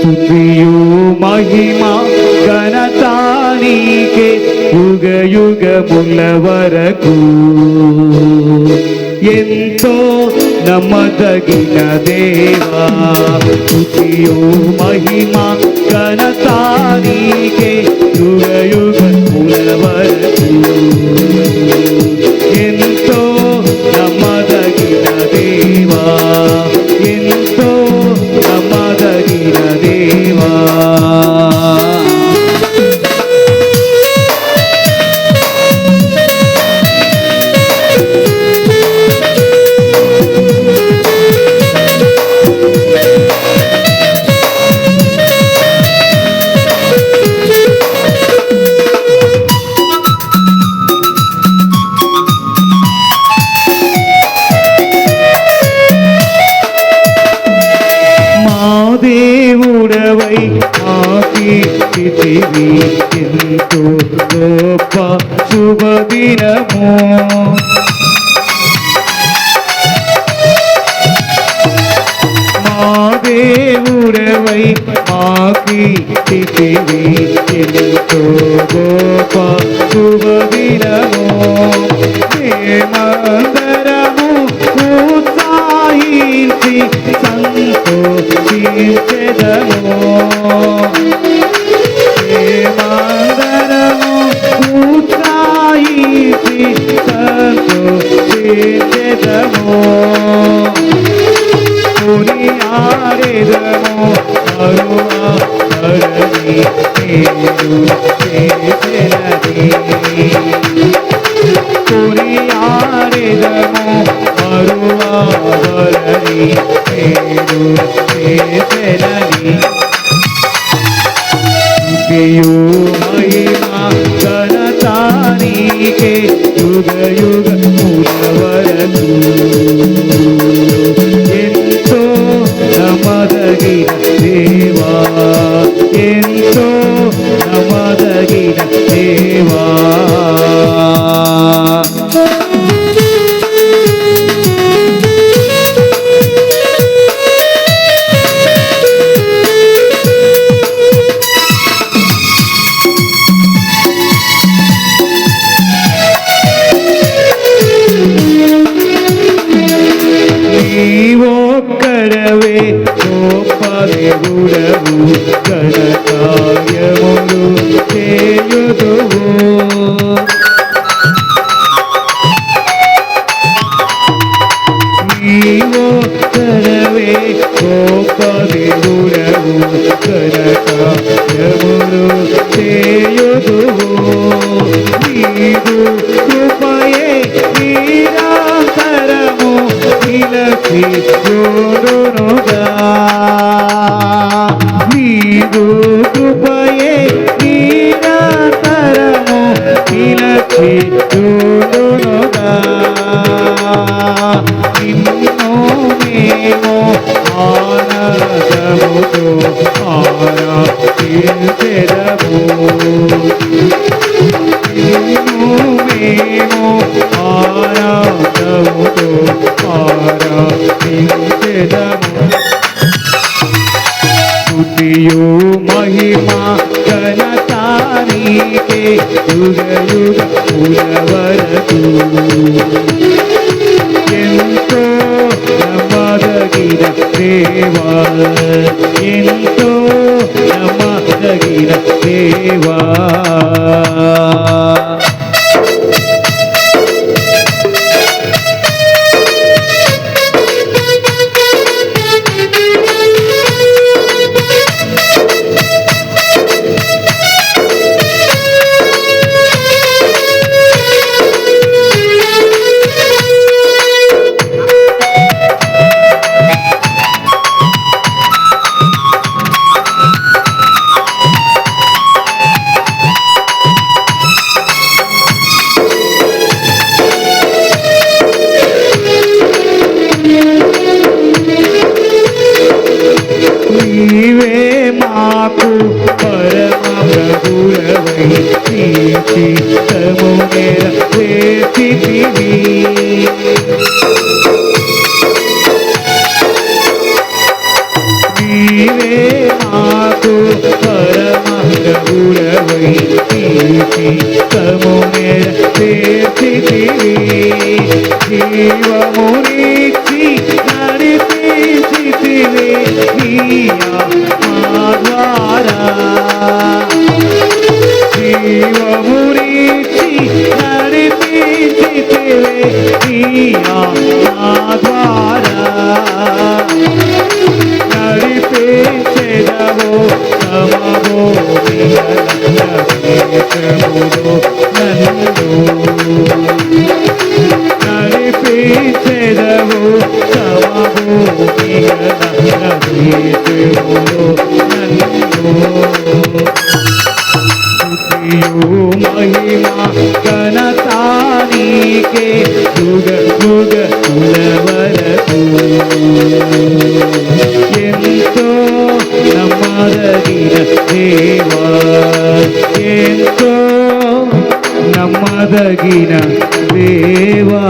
స్తుతియు మహిమ ఘనతానికే యుగ యుగముల వరకు ఎంతో నమ్మదగిన దేవా స్తుతియు మహిమ ఘనతానికే యుగ యుగముల వరకు ఆకీర్తివి ఎంతో గొప్ప శుభదినము మా దేవుడవై మాకి ఎంతో గొప్ప కొనియాడెదము కరుణా కరణి పేరు చేసెదని కొనియాడెదము మరువావరని పేరు చేసెదని స్తుతియు మహిమ ఘనతానికే యుగ యుగ నీవొక్కడవే గోపదేవుడవు దేవుడవు చేయుదువు నీవొక్కడవే గోపదేవుడవు దేవుడవు చేయుదువు. నీవు ఆరాధించెదము నిన్ను మేము ఆరాధముతో ఆరాధించెదము. స్తుతియు మహిమ ఘనతానికే యుగ యుగ వరకు దేవా చిత్తము నెరవేర్చితివి నీవే మా మాకు పరమ ప్రభుడవై జీవమునిచ్చి నడిపించితివి నీ ఆత్మా ద్వారా నడిపించెదవు సమభూమిగలములో నన్ను నడిపించెదవు ఎంతో నమ్మదగిన దేవా ఎంతో నమ్మదగిన దేవా.